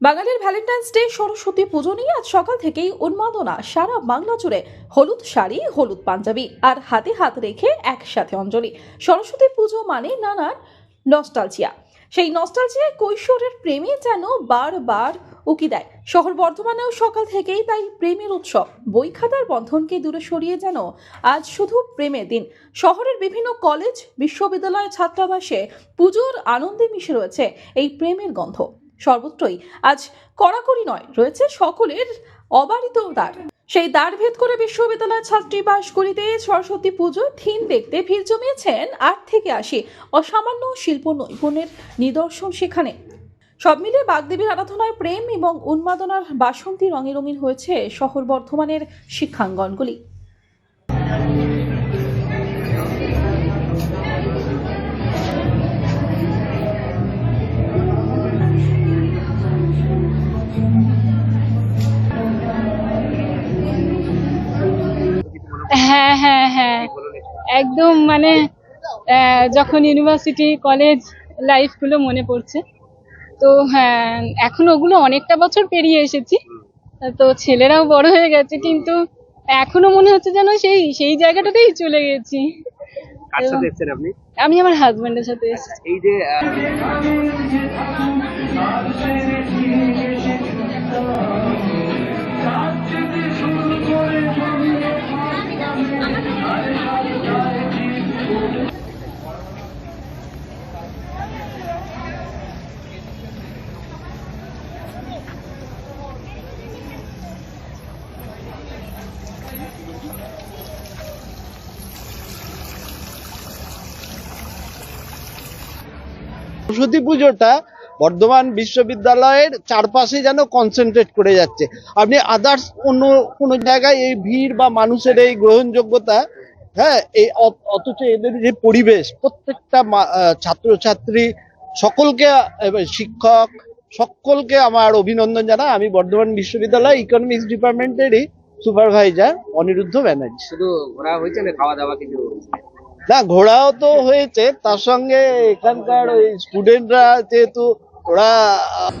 বাঙালির Valentine's day Saraswati পুজো নিয়ে আজ সকাল থেকেই উন্মাদনা। সারা বাংলা জুড়ে হলুদ শাড়ি, হলুদ পাঞ্জাবি আর হাতে হাত রেখে একসাথে অঞ্জলি। সরস্বতী পুজো মানে নানান নস্টালজিয়া সেই নস্টালজিয়া কৈশোরের প্রেমে যেন বারবার উকি দেয়। শহর বর্ধমানেও সকাল থেকেই তাই প্রেমের উৎসব। বই খাতার বন্ধনকে দূরে সরিয়ে যেন আজ শুধু প্রেমের দিন। শহরের বিভিন্ন কলেজ বিশ্ববিদ্যালয় ছাত্রাবাসে পুজোর আনন্দে মিশে রয়েছে এই প্রেমের গন্ধ। সর্বত্রই। আজ কড়াকড়ি নয়, রয়েছে সকলের অবারিত দ্বার। সেই দ্বার ভেদ করে বিশ্ববিদ্যালয়ের ছাত্রী বাসগুলিতে সরস্বতী পুজো, থিম দেখতে ভিড় জমিয়েছেন আট থেকে আশি অসামান্য শিল্প নৈপুণ্যের নিদর্শন সেখানে। সব মিলিয়ে বাগদেবীর আরাধনায় প্রেম এবং উন্মাদনার বাসন্তী রঙে রঙিন হয়েছে শহর বর্ধমানের শিক্ষাঙ্গনগুলি। হ্যাঁ হ্যাঁ হ্যাঁ। একদম মানে যখন ইউনিভার্সিটি কলেজ লাইফগুলো মনে পড়ছে। তো হ্যাঁ এখন ওগুলো অনেকটা বছর পেরিয়ে এসেছি। তো ছেলেরাও বড় হয়ে গেছে কিন্তু এখনও মনে হচ্ছে যেন সেই সেই জায়গাটাতেই চলে গেছি। কার সাথে এসেছেন আপনি? আমি আমার হাজবেন্ডের সাথে এসেছি। এই যে সরস্বতী পুজোটা বর্ধমান বিশ্ববিদ্যালয়ের চারপাশে যেন কনসেন্ট্রেট করে যাচ্ছে। আপনি আদার্স অন্য কোনো জায়গায় এই ভিড় বা মানুষের এই গ্রহণযোগ্যতা হ্যাঁ এই অথচ এদের যে পরিবেশ, প্রত্যেকটা ছাত্রছাত্রী, সকলকে শিক্ষক, সকলকে আমার অভিনন্দন জানাই। আমি বর্ধমান বিশ্ববিদ্যালয় ইকোনমিক্স ডিপার্টমেন্টেরই সুপারভাইজার অনিরুদ্ধ ব্যানার্জি। শুধু ঘোরা হয়েছে খাওয়া দাওয়া কিছু না ঘোরাও তো হয়েছে তার সঙ্গে এখানকার ওই স্টুডেন্টরা যেহেতু ওরা আহ,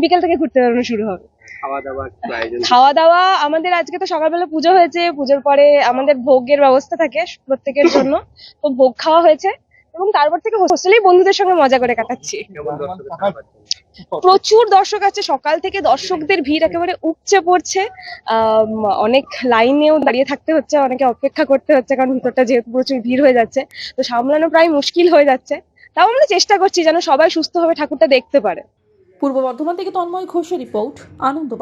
বিকেল থেকে ঘুরতে বেরোনো শুরু হবে। খাওয়া দাওয়া কিছু আয়োজন খাওয়া দাওয়া আমাদের আজকে তো সকালবেলা পুজো হয়েছে পুজোর পরে আমাদের ভোগের ব্যবস্থা থাকে প্রত্যেকের জন্য। তো ভোগ খাওয়া হয়েছে এবং তারপর থেকে হোস্টেলেই বন্ধুদের সঙ্গে মজা করে কাটাচ্ছি? প্রচুর দর্শক আছে সকাল থেকে দর্শকদের ভিড় একেবারে উপচে পড়ছে। অনেক লাইনেও দাঁড়িয়ে থাকতে হচ্ছে অনেকে অপেক্ষা করতে হচ্ছে কারণ ভিতরটা যেহেতু প্রচুর ভিড় হয়ে যাচ্ছে। তো সামলানো প্রায় মুশকিল হয়ে যাচ্ছে। তাও আমরা চেষ্টা করছি যেন সবাই সুস্থভাবে ঠাকুরটা দেখতে পারে। পূর্ব বর্ধমান থেকে তন্ময় ঘোষের রিপোর্ট আনন্দ